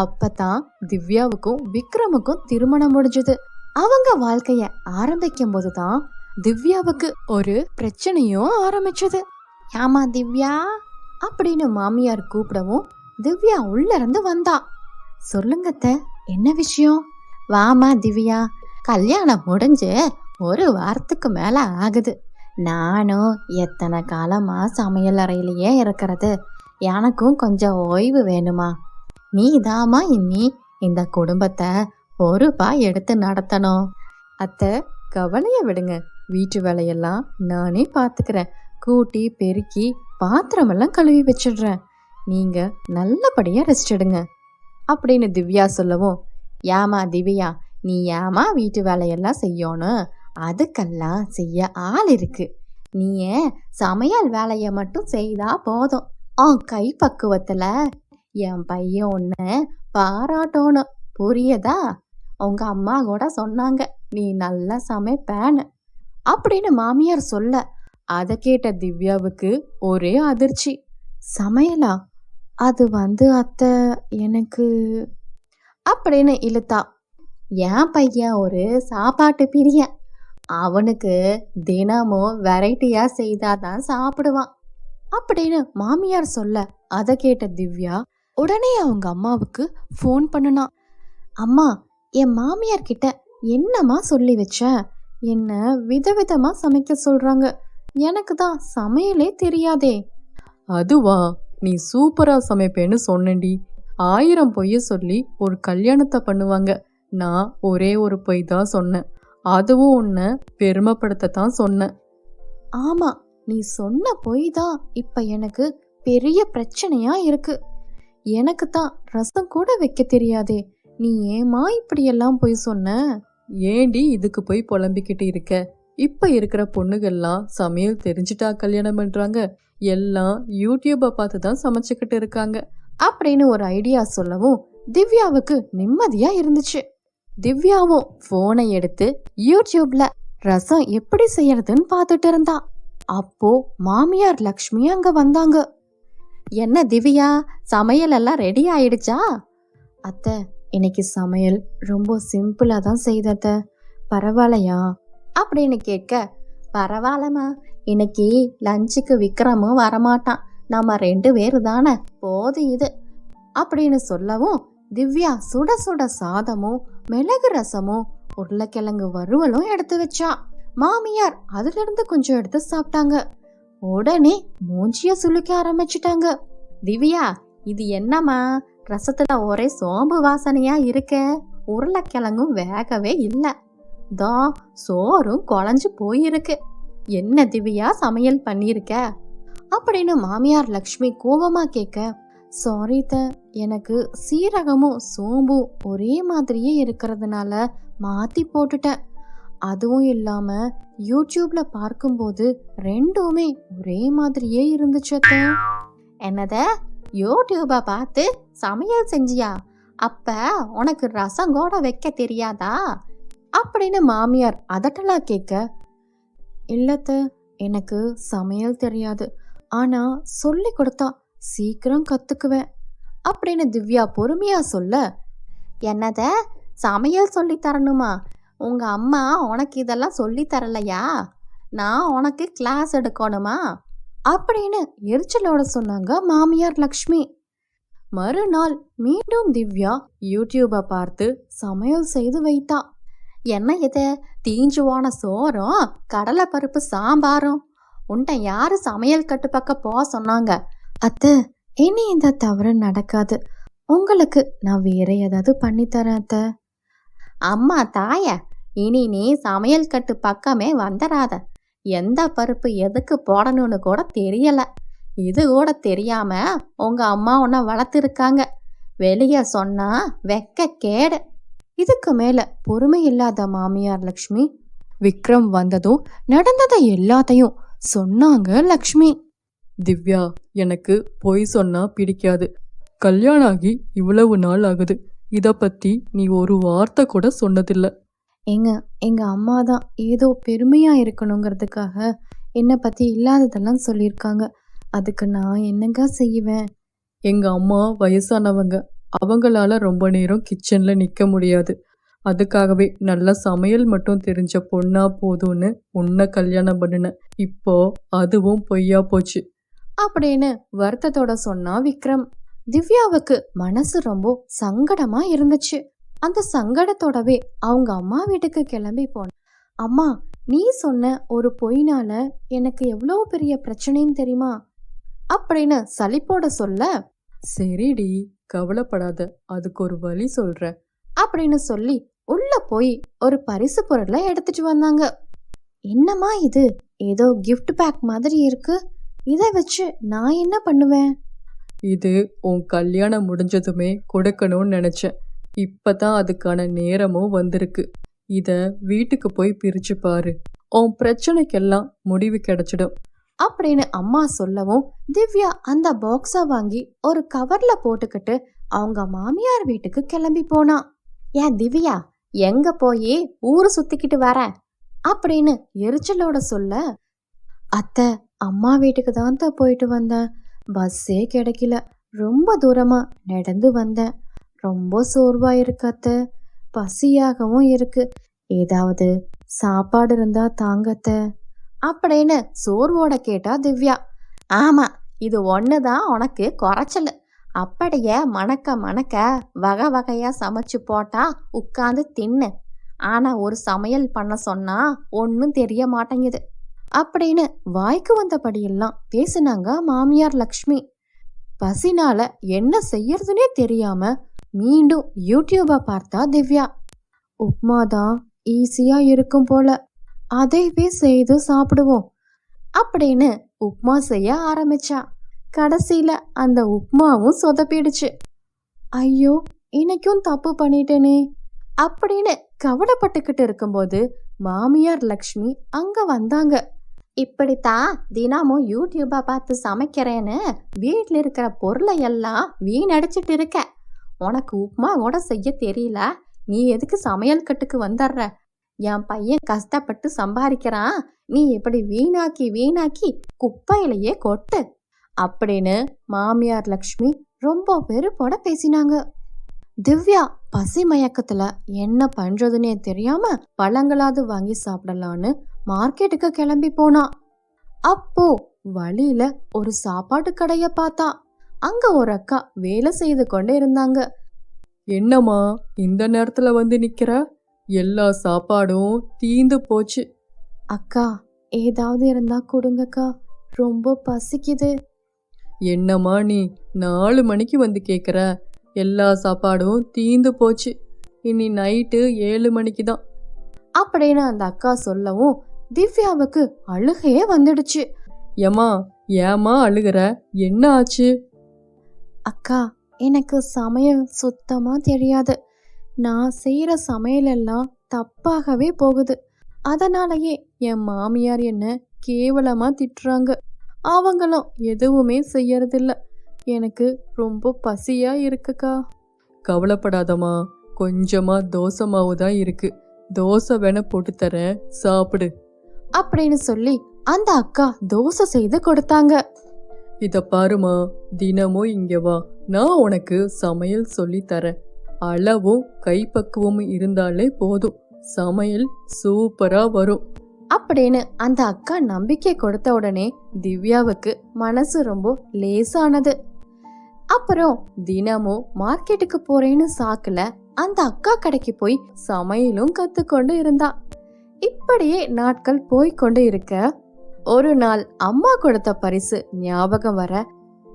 அப்பதான் திவ்யாவுக்கும் விக்ரமுக்கும் திருமணம் முடிஞ்சது. அவங்க வாழ்க்கைய ஆரம்பிக்கும் போதுதான் திவ்யாவுக்கு ஒரு பிரச்சனையும் ஆரம்பிச்சது. ஆமா திவ்யா? அப்படின்னு மாமியார் கூப்பிடவும் திவ்யா உள்ள இருந்து வந்தா சொல்லுங்கத்த என்ன விஷயம்? வாமா திவ்யா கல்யாணம் முடிஞ்சு ஒரு வாரத்துக்கு மேல ஆகுது. நானும் எத்தனை காலமா சமையல் அறையிலேயே இருக்கிறது. எனக்கும் கொஞ்சம் ஓய்வு வேணுமா? நீ தாமா இனி இந்த குடும்பத்தை பொறுப்பா எடுத்து நடத்தணும். அத்தை கவலைய விடுங்க. வீட்டு வேலையெல்லாம் நானே பார்த்துக்கிறேன் கூட்டி பெருக்கி பாத்திரமெல்லாம் கழுவி வச்சிடுறேன். நீங்க நல்லபடியா ரெஸ்ட் எடுங்க. அப்படின்னு திவ்யா சொல்லவும் ஏமா திவ்யா நீ ஏமா வீட்டு வேலையெல்லாம் செய்யணும்? அதுக்கெல்லாம் செய்ய ஆள் இருக்கு. நீ ஏன் சமையல் வேலையை மட்டும் செய்தா போதும். உன் கை பக்குவத்துல என் பையன் உன்னை பாராட்டணும். புரியுதா? உங்க அம்மா கூட சொன்னாங்க நீ நல்லா சமைப்பேன்னு. அப்படின்னு மாமியார் சொல்ல அதை கேட்ட திவ்யாவுக்கு ஒரே அதிர்ச்சி. சமையலா? அது வந்து அத்தை எனக்கு அப்படின்னு இழுத்தா. என் பையன் ஒரு சாப்பாட்டு பிரியன். அவனுக்கு தினமும் வெரைட்டியா செய்தாதான் சாப்பிடுவான். அப்படின்னு மாமியார் சொல்ல அதை கேட்ட திவ்யா உடனே அவங்க அம்மாவுக்கு ஃபோன் பண்ணுனான் அம்மா என் மாமியார் கிட்ட என்னம்மா சொல்லி வச்ச? என்ன விதவிதமா சமைக்க சொல்றாங்க. எனக்கு தான் சமையலே தெரியாதே. அதுவா? நீ சூப்பரா சமைப்பேன்னு சொன்னேன்டி. ஆயிரம் பொய்ய சொல்லி ஒரு கல்யாணத்தை பண்ணுவாங்க. நான் ஒரே ஒரு பொய் தான் சொன்னேன். அதுவும் உன்னை பெருமைப்படுத்தத்தான் சொன்னேன். ஆமா நீ சொன்ன பொய் தான் இப்ப எனக்கு பெரிய பிரச்சனையா இருக்கு. எனக்கு தான் ரசம் கூட வைக்க தெரியாதே. நீ ஏமா இப்படியெல்லாம் பொய் சொன்ன? ஏண்டி இதுக்கு போய் புலம்பிக்கிட்டு இருக்க? இப்ப இருக்கிற பொண்ணுகள்லாம் சமையல் தெரிஞ்சுட்டா கல்யாணம் பண்றாங்க. எல்லாம் யூடியூப்பை பார்த்து தான் சமைச்சுக்கிட்டு இருக்காங்க. அப்படின்னு ஒரு ஐடியா சொல்லவும் திவ்யாவுக்கு நிம்மதியா இருந்துச்சு. திவ்யாவும் போனை எடுத்து யூடியூப்ல ரசம் எப்படி செய்யறதுன்னு பார்த்துட்டு இருந்தா. அப்போ மாமியார் லக்ஷ்மி அங்க வந்தாங்க. என்ன திவ்யா சமையல் எல்லாம் ரெடி ஆயிடுச்சா? அத்தை இன்னைக்கு சமையல் ரொம்ப சிம்பிளா தான் செய்தத்த. பரவாயில்லையா? அப்படின்னு கேட்க பரவாயில்லம்மா. இன்னைக்கு லஞ்சுக்கு விக்ரமும் வரமாட்டான். நம்ம ரெண்டு பேரு தானே. போதும் இது. அப்படின்னு சொல்லவும் திவ்யா சுட சுட சாதமும் மிளகு ரசமும் உருளைக்கிழங்கு வறுவலும் எடுத்து வச்சா. மாமியார் அதுல இருந்து கொஞ்சம் எடுத்து சாப்பிட்டாங்க. உடனே மூஞ்சிய சுளுக்க ஆரம்பிச்சிட்டாங்க. திவ்யா இது என்னம்மா? ரசத்துல ஒரே சோம்பு வாசனையா இருக்க? உருளைக்கிழங்கும் வேகவே இல்லை. தா சோறும் குழஞ்சு போயிருக்கு. என்ன திவ்யா சமையல் பண்ணியிருக்க அப்படின்னு மாமியார் லக்ஷ்மி கோபமா கேட்க சாரி த எனக்கு சீரகமும் சோம்பும் ஒரே மாதிரியே இருக்கிறதுனால மாத்தி போட்டுட்டேன். அதுவும் இல்லாம யூடியூப்ல பார்க்கும்போது ரெண்டுமே ஒரே மாதிரியே இருந்துச்சு என்னத? யூடியூப பார்த்து சமையல் செஞ்சியா? அப்ப உனக்கு ரசம் கூட வைக்க தெரியாதா? அப்படின்னு மாமியார் அதட்டலா கேட்க இல்லத்த எனக்கு சமையல் தெரியாது. ஆனா சொல்லி கொடுத்தா சீக்கிரம் கத்துக்குவேன். அப்படின்னு திவ்யா பொறுமையா சொல்ல என்னத? சமையல் சொல்லி தரணுமா? உங்க அம்மா உனக்கு இதெல்லாம் சொல்லி தரலையா? நான் உனக்கு கிளாஸ் எடுக்கணுமா? அப்படின்னு எரிச்சலோட சொன்னாங்க மாமியார் லக்ஷ்மி. மறுநாள் மீண்டும் திவ்யா யூடியூபை பார்த்து சமையல் செய்து வைத்தா. என்ன இது? தீஞ்சு போன சோறும் கடலை பருப்பு சாம்பாரும்? உன்ட்ட யாரு சமையல் கட்டு பக்கம் போக சொன்னாங்க? அத்தை இனி இந்த தவறு நடக்காது. உங்களுக்கு நான் வேற ஏதாவது பண்ணித்தரேன் அத்த அத்தை. அம்மா தாய இனி நீ சமையல் கட்டு பக்கமே வந்துடாத எந்த பருப்பு எதுக்கு போடணும்னு கூட தெரியல. இது கூட தெரியாம உங்க அம்மா உன்னை வளர்த்துருக்காங்க. வெளியே சொன்னா வெக்க கேடு. இதுக்கு மேல பொறுமை இல்லாத மாமியார் லக்ஷ்மி. விக்ரம் வந்ததும் நடந்ததை எல்லாத்தையும் சொன்னாங்க லக்ஷ்மி. திவ்யா எனக்கு பொய் சொன்னா பிடிக்காது. கல்யாணம் ஆகி இவ்வளவு நாள் ஆகுது. இத பத்தி நீ ஒரு வார்த்தை கூட சொன்னதில்லை. எங்க எங்க அம்மா தான் ஏதோ பெருமையா இருக்கணுங்கிறதுக்காக என்னை பத்தி இல்லாததெல்லாம் சொல்லியிருக்காங்க. அதுக்கு நான் என்னங்க செய்வேன்? எங்க அம்மா வயசானவங்க. அவங்களால ரொம்ப நேரம் கிச்சன்ல நிக்க முடியாது. அதுக்காகவே நல்ல சமையல் மட்டும் தெரிஞ்ச பொண்ணா போதும்னு உன்னை கல்யாணம் பண்ணினேன். இப்போ அதுவும் பொய்யா போச்சு. அப்படின்னு வருத்தத்தோட சொன்னா விக்ரம். திவ்யாவுக்கு மனசு ரொம்ப சங்கடமா இருந்துச்சு. அந்த சங்கடத்தோடவே அவங்க அம்மா வீட்டுக்கு கிளம்பி போன அம்மா நீ சொன்ன ஒரு பொய்னால எனக்கு எவ்வளோ பெரிய பிரச்சனைன்னு தெரியுமா? அப்படின்னு சலிப்போட சொல்ல சரிடி கவலைப்படாத அதுக்கு ஒரு வழி சொல்றேன் அப்படின்னு சொல்லி உள்ள போய் ஒரு பரிசு பொருளை எடுத்துட்டு வந்தாங்க. என்னம்மா இது? ஏதோ கிஃப்ட் பேக் மாதிரி இருக்கு. இதை வச்சு நான் என்ன பண்ணுவேன்? இது உன் கல்யாணம் முடிஞ்சதுமே கொடுக்கணும்னு நினைச்சேன். இப்பதான் அதுக்கான நேரமும் வந்திருக்கு. இத வீட்டுக்கு போய் பிரிச்சு பாரு. உன் பிரச்சனைக்கெல்லாம் முடிவு கிடைச்சிடும். அப்படின்னு அம்மா சொல்லவும் திவ்யா அந்த பாக்ஸை வாங்கி ஒரு கவர்ல போட்டுக்கிட்டு அவங்க மாமியார் வீட்டுக்கு கிளம்பி போனா. ஏன் திவ்யா எங்க போய்? ஊரு சுத்திக்கிட்டு வர. அப்படின்னு எரிச்சலோட சொல்ல அத்தை அம்மா வீட்டுக்கு தான் தான் போயிட்டு வந்தேன். பஸ்ஸே கிடைக்கல. ரொம்ப தூரமா நடந்து வந்தேன். ரொம்ப சோர்வா இருக்கு அத்தை பசியாகவும் இருக்கு. ஏதாவது சாப்பாடு இருந்தா தாங்கத்த. அப்படின்னு சோர்வோட கேட்டா திவ்யா. ஆமா இது ஒண்ணுதான் உனக்கு குறைச்சல். அப்படியே மணக்க மணக்க வகை வகையா சமைச்சு போட்டா உட்காந்து தின்னு. ஆனா ஒரு சமையல் பண்ண சொன்னா ஒன்றும் தெரிய மாட்டேங்குது. அப்படின்னு வாய்க்கு வந்தபடியெல்லாம் பேசினாங்க மாமியார் லக்ஷ்மி. பசினால என்ன செய்யறதுனே தெரியாம மீண்டும் யூடியூபை பார்த்தா திவ்யா. உப்மா தான் ஈஸியாக இருக்கும் போல. அதைவே செய்து சாப்பிடுவோம். அப்படின்னு உப்மா செய்ய ஆரம்பிச்சா. கடைசியில் அந்த உப்மாவும் சொதப்பிடுச்சு. ஐயோ இன்னைக்கும் தப்பு பண்ணிட்டேனே. அப்படின்னு கவலைப்பட்டுக்கிட்டு இருக்கும்போது மாமியார் லக்ஷ்மி அங்கே வந்தாங்க. இப்படித்தான் தினமும் யூடியூப்பை பார்த்து சமைக்கிறேன்னு வீட்டில் இருக்கிற பொருளை எல்லாம் வீணடிச்சிட்டு இருக்கேன் உனக்கு உப்மா கூட செய்ய தெரியல. நீ எதுக்கு சமையல் கட்டுக்கு வந்துடுற என் பையன் கஷ்டப்பட்டு சம்பாதிக்கிறான் நீ இப்படி வீணாக்கி வீணாக்கி குப்பையிலேயே கொட்டு. அப்படின்னு மாமியார் லக்ஷ்மி ரொம்ப வெறுப்போட பேசினாங்க. திவ்யா பசி மயக்கத்துல என்ன பண்றதுன்னே தெரியாம பழங்களாவது வாங்கி சாப்பிடலான்னு மார்க்கெட்டுக்கு கிளம்பி போனா. அப்போ வழியில ஒரு சாப்பாட்டு கடைய பார்த்தா. அங்க ஒரு அக்கா வேலை செய்து கொண்டு இருந்தாங்க. என்னம்மா இந்த நேரத்துல வந்து நிக்கிற? எல்லா சாப்பாடும் தீந்து போச்சு. அக்கா ஏதாவது இருந்தா கொடுங்கக்கா. ரொம்ப பசிக்குது. என்னம்மா நீ நாலு மணிக்கு வந்து கேக்குற? எல்லா சாப்பாடும் தீந்து போச்சு. இனி நைட்டு ஏழு மணிக்கு தான். அப்படின்னு அந்த அக்கா சொல்லவும் திவ்யாவுக்கு அழுகையே வந்துடுச்சு. ஏம்மா ஏம்மா அழுகுற? என்ன ஆச்சு? அக்கா எனக்கு சமையல் சுத்தமா தெரியாது. நான் செய்யற சமையல் எல்லாம் தப்பாகவே போகுது. அதனாலயே என் மாமியார் என்ன கேவலமா திட்டுறாங்க. அவங்களும் எதுவுமே செய்யறதில்ல. எனக்கு ரொம்ப பசியா இருக்குக்கா. கவலைப்படாதம்மா. கொஞ்சமா தோசை மாவு தான் இருக்கு. தோசை வேணா போட்டு தரேன். சாப்பிடு. அப்படின்னு சொல்லி அந்த அக்கா தோசை செய்து கொடுத்தாங்க. இத பாருமா தினமும் இங்க வா. நான் உனக்கு சமையல் சொல்லி தரேன். அளவும் கைப்பக்குவமும் இருந்தாலே போதும். சமையல் சூப்பரா வரும். அப்படின்னு அந்த அக்கா நம்பிக்கை கொடுத்த உடனே திவ்யாவுக்கு மனசு ரொம்ப லேசானது. அப்புறம் தினமும் மார்க்கெட்டுக்கு போறேன்னு சாக்குல அந்த அக்கா கடைக்கு போய் சமையலும் கத்துக்கொண்டு இருந்தா. இப்படியே நாட்கள் போய்க்கொண்டு இருக்க ஒரு நாள் அம்மா கொடுத்த பரிசு ஞாபகம் வர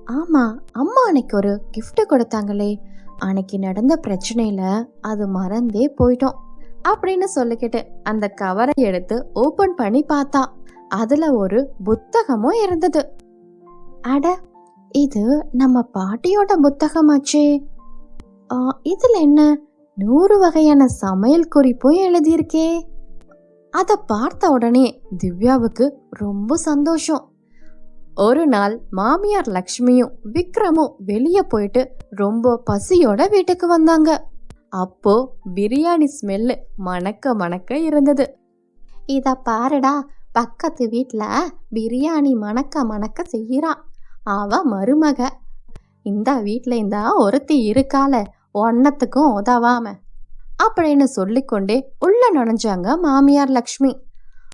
ஆமா அம்மா அன்னைக்கு ஒரு கிஃப்ட் கொடுத்தாங்களே அன்னைக்கு நடந்த பிரச்சனையில அது மறந்தே போயிட்டோம் அப்படின்னு சொல்லிக்கிட்டு அந்த கவரை எடுத்து ஓபன் பண்ணி பார்த்தா அதுல ஒரு புத்தகமும் இருந்தது. அட இது நம்ம பாட்டியோட புத்தகமாச்சே. இதுல என்ன நூறு வகையான சமையல் குறிப்பும் எழுதியிருக்கே. அதை பார்த்த உடனே திவ்யாவுக்கு ரொம்ப சந்தோஷம். ஒரு நாள் மாமியார் லக்ஷ்மியும் விக்ரமும் வெளியே போயிட்டு ரொம்ப பசியோட வீட்டுக்கு வந்தாங்க. அப்போ பிரியாணி ஸ்மெல்லு மணக்க மணக்க இருந்தது. இத பாருடா பக்கத்து வீட்டில் பிரியாணி மணக்க மணக்க செய்கிறான் அவ மருமக. இந்த வீட்டில் இந்த ஒருத்தி இருக்கால ஒன்னத்துக்கும் உதவாம. அப்படின்னு சொல்லிக்கொண்டே உள்ள நுழைஞ்சாங்க மாமியார் லக்ஷ்மி.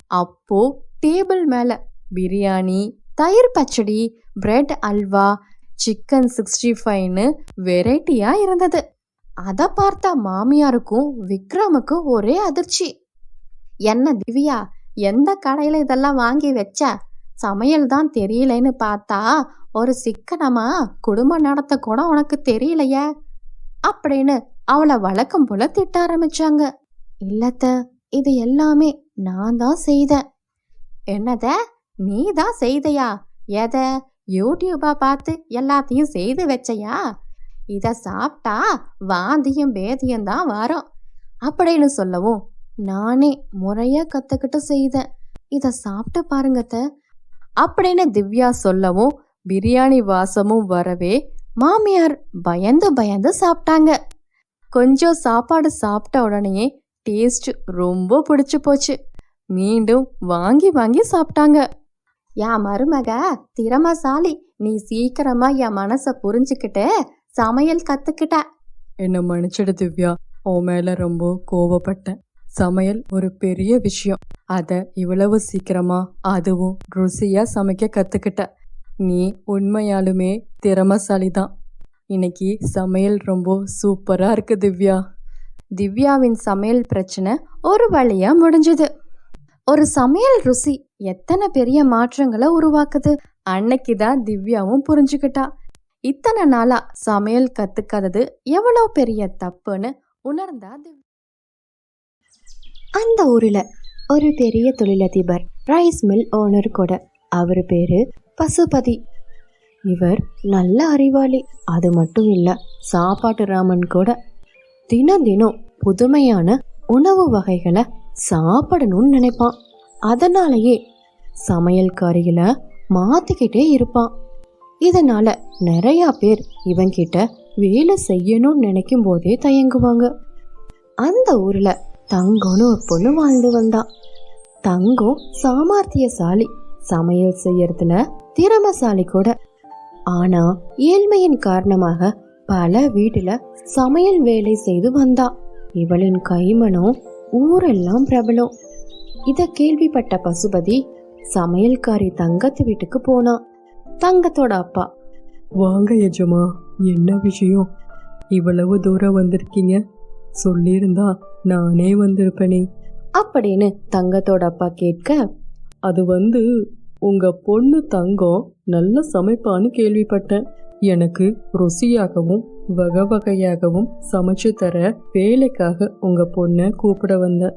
அப்போ டேபிள் மேல பிரியாணி தயிர் பச்சடி பிரெட் அல்வா சிக்கன் சிக்ஸ்டி ஃபைவ்னு வெரைட்டியா இருந்தது. அதை பார்த்த மாமியாருக்கும் விக்ரமுக்கும் ஒரே அதிர்ச்சி. என்ன திவ்யா எந்த கடையில இதெல்லாம் வாங்கி வச்ச? சமையல் தான் தெரியலன்னு பார்த்தா ஒரு சிக்கனமா? குடும்பம் நடத்த கூட உனக்கு தெரியலையே? அப்படின்னு அவளை வழக்கம் போல திட்ட ஆரம்பிச்சாங்க. இல்லத்த இது எல்லாமே நான் தான் செய்தேன். என்னத நீ தான் செய்தையா? எதை யூடியூபா பார்த்து எல்லாத்தையும் செய்து வச்சையா? இத சாப்பிட்டா வாந்தியும் பேதியும் தான் வரும். அப்படின்னு சொல்லவும் நானே முறையா கத்துக்கிட்டு செய்தேன். இத சாப்பிட்டு பாருங்கத்த. அப்படின்னு திவ்யா சொல்லவும் பிரியாணி வாசமும் வரவே மாமியார் பயந்து பயந்து சாப்பிட்டாங்க. கொஞ்சம் சாப்பாடு சாப்பிட்ட உடனேயே டேஸ்ட் ரொம்ப பிடிச்சு போச்சு. மீண்டும் வாங்கி வாங்கி சாப்பிட்டாங்க. என் மருமக திறமசாலி. நீ சீக்கிரமா என் மனச புரிஞ்சுக்கிட்டு சமையல் கத்துக்கிட்ட. என்னை மன்னிச்சிடு திவ்யா உன் மேல ரொம்ப கோபப்பட்டேன் சமையல் ஒரு பெரிய விஷயம். அத இவ்வளவு சீக்கிரமா அதுவும் ருசியா சமைக்க கத்துக்கிட்ட. நீ உண்மையாலுமே திறமசாலி தான் இன்னைக்கு சமையல் ரொம்ப சூப்பராக இருக்கு திவ்யா. திவ்யாவின் சமையல் பிரச்சனை ஒரு வழியாக முடிஞ்சுது. ஒரு சமையல் ருசி எத்தனை பெரிய மாற்றங்களை உருவாக்குது? அன்னைக்கு தான் திவ்யாவும் புரிஞ்சுக்கிட்டா. இத்தனை நாளா சமையல் கத்துக்காதது எவ்வளோ பெரிய தப்புன்னு உணர்ந்தா திவ்யா. அந்த ஊரில் ஒரு பெரிய தொழிலதிபர் ரைஸ் மில் ஓனர் கூட. அவர் பேரு பசுபதி. இவர் நல்ல அறிவாளி. அது மட்டும் இல்லை சாப்பாட்டு ராமன் கூட. தினம் தினம் புதுமையான உணவு வகைகளை சாப்பிடணும்னு நினைப்பான். அதனாலேயே சமையல்காரிகளை மாத்திக்கிட்டே இருப்பான். இதனால நிறையா பேர் இவன்கிட்ட வேலை செய்யணும்னு நினைக்கும் போதே தயங்குவாங்க. அந்த ஊர்ல தங்கம்னு ஒரு பொண்ணு வாழ்ந்து வந்தான் தங்கம் சாமர்த்தியசாலி. சமையல் செய்யறதுல திறமசாலி கூட. ஆனா ஏழ்மையின் காரணமாக பல வீட்டுல சமையல் வேலை செய்து வந்தா. இவளின் கைமணம் ஊரெல்லாம் பிரபலம். இத கேள்விப்பட்ட பசுபதி சமையல்காரி தங்கத்து வீட்டுக்கு போனான் தங்கத்தோட அப்பா வாங்க எஜமா என்ன விஷயம்? இவ்வளவு தூரம் வந்திருக்கீங்க. சொல்லியிருந்தா நானே வந்திருப்பேனே. அப்படின்னு தங்கத்தோட அப்பா கேட்க அது வந்து உங்க பொண்ணு தங்கம் நல்ல சமைப்பான்னு கேள்விப்பட்டேன். எனக்கு ருசியாகவும் வகை வகையாகவும் சமைச்சு தர வேலைக்காக உங்க பொண்ணை கூப்பிட வந்தேன்.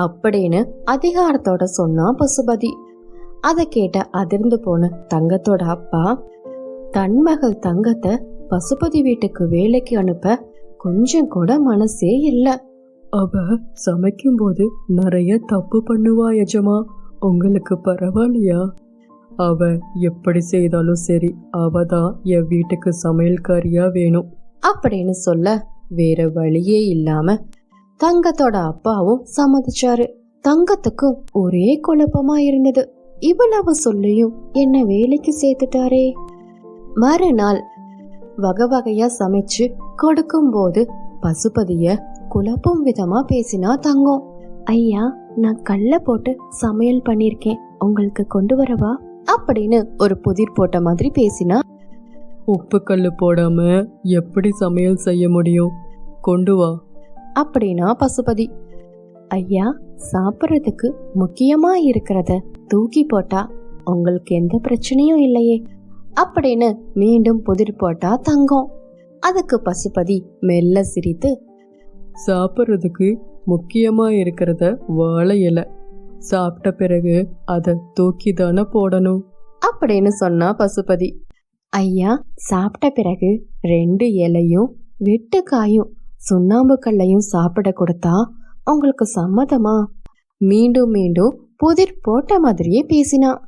அப்படின்னு அதிகாரத்தோட சொன்னான் பசுபதி. அதை கேட்ட அதிர்ந்து போன தங்கத்தோட அப்பா தன் மகள் தங்கத்தை பசுபதி வீட்டுக்கு வேலைக்கு அனுப்ப கொஞ்சம் கூட மனசே இல்ல. அவ சமைக்கும்போது நிறைய தப்பு பண்ணுவா எஜமா உங்களுக்கு பரவாயில்லையா? அவ எப்படி செய்தாலும் சரி அவ தான் என் வீட்டுக்கு சமையல்காரியா வேணும். அப்படின்னு சொல்ல வேற வழியே இல்லாம தங்கத்தோட அப்பாவும் சம்மதிச்சாரு. தங்கத்துக்கு ஒரே குழப்பமா இருந்தது. இவ்வளவு சொல்லியும் என்ன வேலைக்கு சேர்த்துட்டாரே? மறுநாள் வகை வகையா சமைச்சு கொடுக்கும்போது பசுபதிய குழப்பும் விதமா பேசினா தங்கம். ஐயா நான் கல்ல போட்டு சமையல் பண்ணிருக்கேன். உங்களுக்கு கொண்டு வரவா? அப்படின்னு ஒரு புதிர் போட்ட மாதிரி பேசினா உப்பு கல்லு போடாம எப்படி சமையல் செய்ய முடியும்? கொண்டு வா. அப்படின்னா பசுபதி ஐயா சாப்பிட்றதுக்கு முக்கியமா இருக்கிறத தூக்கி போட்டா உங்களுக்கு எந்த பிரச்சனையும் இல்லையே அப்படின்னு மீண்டும் புதிர் போட்டா தங்கம். அதுக்கு பசுபதி மெல்ல சிரித்து சாப்பிட்றதுக்கு முக்கியமா இருக்கிறத வாழை இலை. சாப்பிட்ட பிறகு அதை தூக்கி தானே போடணும். அப்படின்னு சொன்னா பசுபதி. ஐயா சாப்பிட்ட பிறகு ரெண்டு இலையும் வெட்டுக்காயும் சுண்ணாம்பு கல்லையும் சாப்பிட கொடுத்தா உங்களுக்கு சம்மதமா? மீண்டும் மீண்டும் புதிர் போட்ட மாதிரியே பேசினான்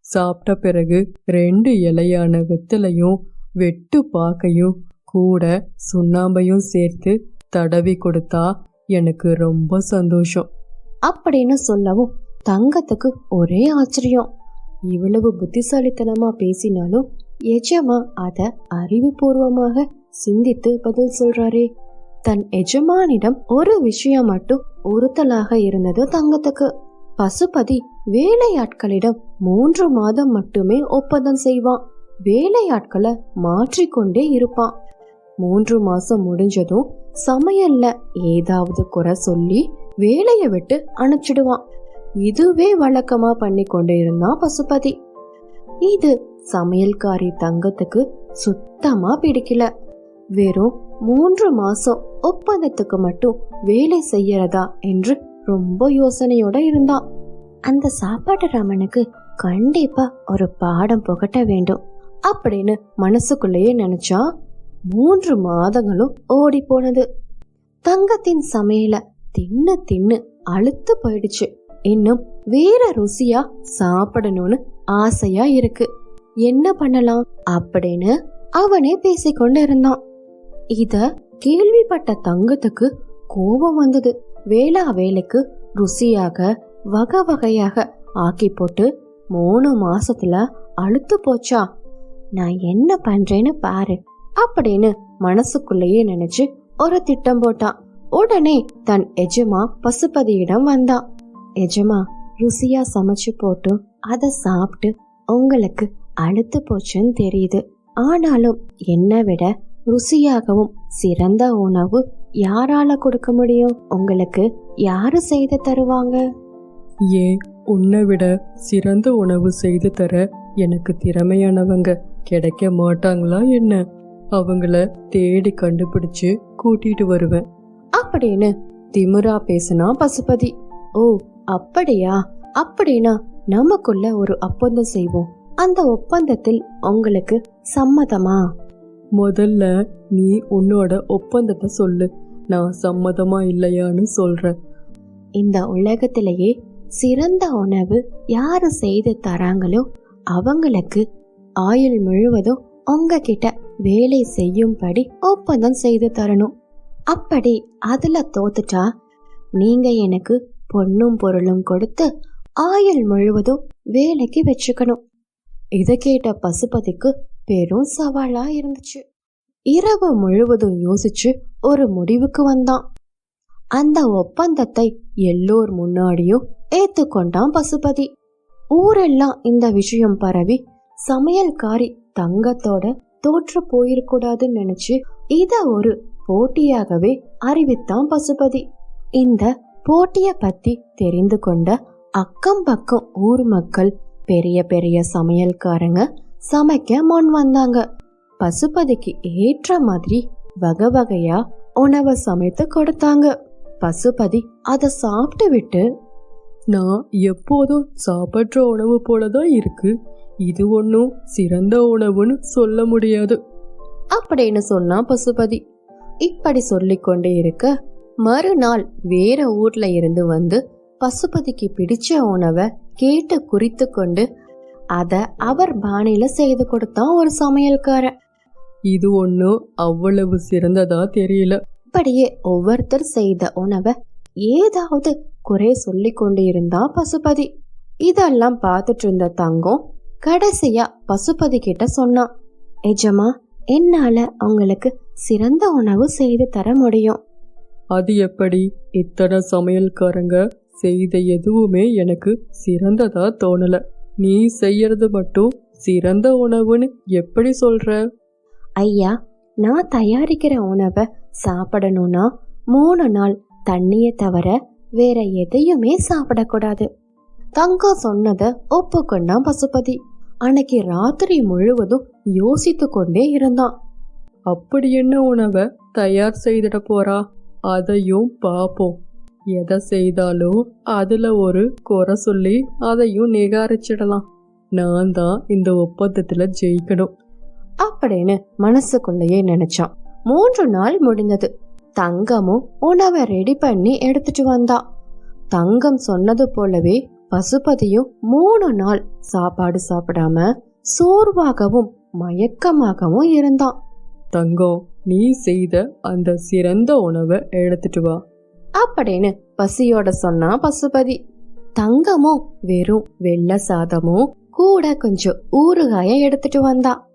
சாப்பிட்ட பிறகு ரெண்டு இலையான வெத்தலையும் வெட்டு பாக்கையும் கூட சுண்ணாம்பையும் சேர்த்து தடவி கொடுத்தா எனக்கு ரொம்ப சந்தோஷம். அப்படின்னு சொல்லவும் தங்கத்துக்கு ஒரே ஆச்சரியம். இவ்வளவு புத்திசாலித்தனமா பேசினாலும் எஜமா அத அறிவுபூர்வமாக சிந்தித்து பதில் சொல்றாரே. தன் எஜமானிடம் ஒரு விஷயம் மட்டும் உறுத்தலாக இருந்தது தங்கத்துக்கு. பசுபதி வேலையாட்களிடம் மூன்று மாதம் மட்டுமே ஒப்பந்தம் செய்வான். வேலையாட்களை மாற்றிக்கொண்டே இருப்பான். மூன்று மாசம் முடிஞ்சதும் சமையல்ல ஏதாவது குறை சொல்லி வேலையை விட்டு அனுப்பிச்சிடுவான். இதுவே வழக்கமா பண்ணி கொண்டு இருந்தான் பசுபதி. இது சமையல்காரி தங்கத்துக்கு சுத்தமா பிடிக்கல. வெறும் மூன்று மாசம் ஒப்பந்தத்துக்கு மட்டும் வேலை செய்யறதா என்று ரொம்ப யோசனையோட இருந்தான் அந்த சாப்பாட்டு ராமனுக்கு கண்டிப்பா ஒரு பாடம் புகட்ட வேண்டும். அப்படின்னு மனசுக்குள்ளேயே நினைச்சா மூன்று மாதங்களும் ஓடி போனது தங்கத்தின் சமையல தின்னு தின்னு அழுத்து போயிடுச்சு. இன்னும் வேற ருசியா சாப்பிடணும்னு ஆசையா இருக்கு. என்ன பண்ணலாம் அப்படின்னு அவனே பேசிக்கொண்டு இருந்தான் இத கேள்விப்பட்ட தங்கத்துக்கு கோபம் வந்தது. வேளா வேலைக்கு ருசியாக வகை வகையாக ஆக்கி போட்டு மூணு மாசத்துல அழுத்து போச்சா? நான் என்ன பண்றேன்னு பாரு. அப்படின்னு மனசுக்குள்ளேயே நினைச்சு ஒரு திட்டம் போட்டான். உடனே தன் எஜமா பசுபதியிடம் வந்தான். எஜமா ருசியா சமைச்சு போட்டு அதை சாப்பிட்டு உங்களுக்கு அழுத்து போச்சுன்னு தெரியுது. ஆனாலும் என்னை விட ருசியாகவும் சிறந்த உணவு யாரால கொடுக்க முடியும்? உங்களுக்கு யாரு செய்து தருவாங்க? ஏன்? உன்னை விட சிறந்த உணவு செய்து தர எனக்கு திறமையானவங்க கிடைக்க மாட்டாங்களா என்ன? அவங்கள தேடி கண்டுபிடிச்சு கூட்டிட்டு வருவேன். அப்படின்னு திமிரா பேசினா பசுபதி. ஓ அப்படியா? அப்படின்னா நமக்குள்ள ஒரு ஒப்பந்தம் செய்வோம். அந்த ஒப்பந்தத்தில் உங்களுக்கு சம்மதமா? முதல்ல நீ உன்னோட ஒப்பந்தத்தை சொல்லு. நான் சம்மதமா இல்லையான்னு சொல்றேன். இந்த உலகத்திலேயே சிறந்த உணவு யாரு செய்து தராங்களோ அவங்களுக்கு ஆயுள் முழுவதும் உங்ககிட்ட வேலை செய்யும்படி ஒப்பந்தம் செய்து தரணும். அப்படி அதுல தோத்துட்டா நீங்க எனக்கு பொண்ணும் பொருளும் கொடுத்து ஆயுள் முழுவதும் வேலைக்கு வச்சுக்கணும். இதை கேட்ட பசுபதிக்கு பெரும் சவாலா இருந்துச்சு. இரவு முழுவதும் யோசிச்சு ஒரு முடிவுக்கு வந்தான். அந்த ஒப்பந்தத்தை எல்லோர் முன்னாடியும் ஏத்துக்கொண்டான் பசுபதி. ஊரெல்லாம் இந்த விஷயம் பரவி சமையல்காரி தங்கத்தோட தோற்று போயிருக்கூடாதுன்னு நினைச்சு இத ஒரு போட்டியாகவே அறிவித்தான் பசுபதி. இந்த போட்டிய பத்தி தெரிந்து கொண்ட அக்கம் பக்கம் ஊர் மக்கள் பெரிய பெரிய சமையல்காரங்க சமைக்க முன் வந்தாங்க. பசுபதிக்கு ஏற்ற மாதிரி வகை வகையா உணவை சமைத்து கொடுத்தாங்க. பசுபதி அதை சாப்பிட்டு விட்டு நான் எப்போதும் சாப்பிட்ற உணவு போல தான் இருக்கு. இது ஒன்றும் சிறந்த உணவுன்னு சொல்ல முடியாது. அப்படின்னு சொன்னான் பசுபதி. இப்படி சொல்லிக் கொண்டே இருக்க மறுநாள் வேற ஊர்ல இருந்து வந்து பசுபதிக்கு பிடிச்ச உணவை கேட்டு குறித்து கொண்டு அத அவர் பானையில செய்து கொடுத்தான் ஒரு சமையல்காரன். இது ஒன்றும் அவ்வளவு சிறந்ததா தெரியல. இப்படியே ஒவ்வொருத்தர் செய்த உணவை ஏதாவது குறை சொல்லி கொண்டு இருந்தான் பசுபதி. இதெல்லாம் பார்த்துட்டு இருந்த தங்கம் கடைசியா பசுபதி கிட்ட சொன்னான் எஜமா என்னால உங்களுக்கு சிறந்த உணவு செய்து தர முடியும். அது எப்படி? இத்தனை சமையல்காரங்க செய்த எதுவுமே எனக்கு சிறந்ததா தோணல. நீ செய்யறது மட்டும் சிறந்த உணவுன்னு எப்படி சொல்ற? ஐயா நான் தயாரிக்கிற உணவை சாப்பிடணும்னா மூணு நாள் தண்ணியை தவிர வேற எதையுமே சாப்பிடக்கூடாது. தங்கம் சொன்னதை ஒப்புக்கொண்டான் பசுபதி. அன்னைக்கு ராத்திரி முழுவதும் யோசித்து கொண்டே இருந்தான். அப்படி என்ன உணவை தயார் செய்திட போறா? அதையும் பார்ப்போம் எதை செய்தாலும் அதுல ஒரு குறை சொல்லி அதையும் நிகாரிச்சிடலாம். நான் தான் இந்த ஒப்பந்தத்துல ஜெயிக்கணும். அப்படின்னு மனசுக்குள்ளேயே நினைச்சான். மூன்று நாள் முடிந்தது. தங்கமும் உணவை ரெடி பண்ணி எடுத்துட்டு வந்தான் தங்கம் சொன்னது போலவே பசுபதியும் மூணு நாள் சாப்பாடு சாப்பிடாம சோர்வாகவும் மயக்கமாகவும் இருந்தான். தங்கம் நீ செய்த அந்த சிறந்த உணவை எடுத்துட்டு வா. அப்படின்னு பசியோட சொன்னான் பசுபதி. தங்கமும் வெறும் வெள்ளை சாதமும் கூட கொஞ்சம் ஊறுகாய எடுத்துட்டு வந்தா.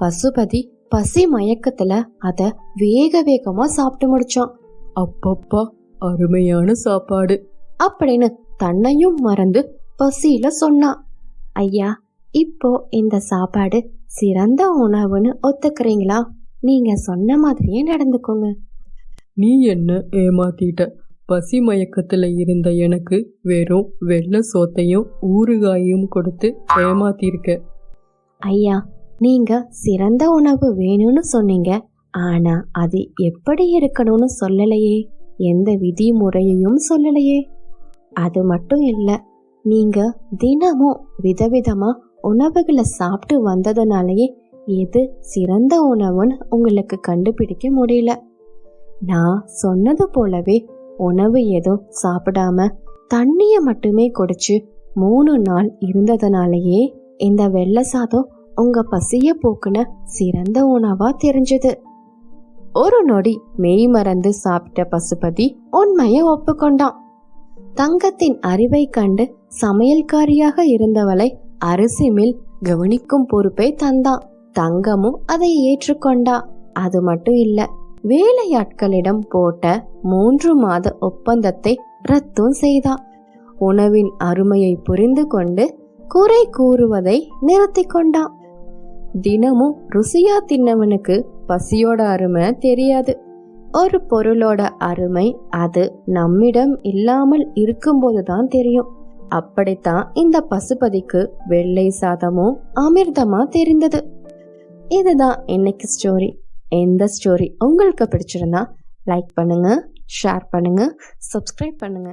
பசுபதி பசி மயக்கத்துல அத வேக வேகமா சாப்பிட்டு முடிச்சான். அப்பப்பா அருமையான சாப்பாடு. அப்படின்னு தன்னையும் மறந்து பசியில சொன்னான் ஐயா இப்போ இந்த சாப்பாடு சிறந்த உணவுன்னு ஒத்துக்கிறீங்களா? நீங்க சொன்ன மாதிரியே நடந்துக்கோங்க. நீ என்ன ஏமாத்திட்ட? பசி மயக்கத்துல இருந்த எனக்கு வெறும் வெள்ளை சோத்தையும் ஊறுகாயும் கொடுத்து ஏமாத்திருக்க. ஐயா நீங்க சிறந்த உணவு வேணும்னு சொன்னீங்க. ஆனா அது எப்படி இருக்கணும்னு சொல்லலையே. எந்த விதிமுறையையும் சொல்லலையே. அது மட்டும் இல்லை நீங்கள் தினமும் விதவிதமாக உணவுகளை சாப்பிட்டு வந்ததுனாலயே எது சிறந்த உணவுன்னு உங்களுக்கு கண்டுபிடிக்க முடியல. நான் சொன்னது போலவே உணவு எதுவும் சாப்பிடாம தண்ணியை மட்டுமே குடிச்சு மூணு நாள் இருந்ததுனாலயே இந்த வெள்ளை சாதம் உங்க பசிய போக்குன சிறந்த உணவா தெரிஞ்சது. ஒரு நொடி மெய் மறந்து சாப்பிட்ட பசுபதி உண்மைய ஒப்புக்கொண்டான். தங்கத்தின் அறிவை கண்டு சமையல்காரியாக இருந்தவளை அரிசி மில் கவனிக்கும் பொறுப்பை தந்தான் தங்கமும் அதை ஏற்றுக்கொண்டா. அது மட்டும் இல்ல வேலையாட்களிடம் போட்ட மூன்று மாத ஒப்பந்தத்தை ரத்தும் செய்தான் உணவின் அருமையை புரிந்து கொண்டு குறை கூறுவதை நிறுத்தி கொண்டான் தினமும் ருசியா தின்னவனுக்கு பசியோட அருமை தெரியாது. ஒரு பொருளோட அருமை அது நம்மிடம் இல்லாமல் இருக்கும்போது தான் தெரியும். அப்படித்தான் இந்த பசுபதிக்கு வெள்ளை சாதமும் அமிர்தமா தெரிந்தது. இதுதான் இன்னைக்கு ஸ்டோரி எந்த ஸ்டோரி உங்களுக்கு பிடிச்சிருந்தா லைக் பண்ணுங்க ஷேர் பண்ணுங்க சப்ஸ்கிரைப் பண்ணுங்க.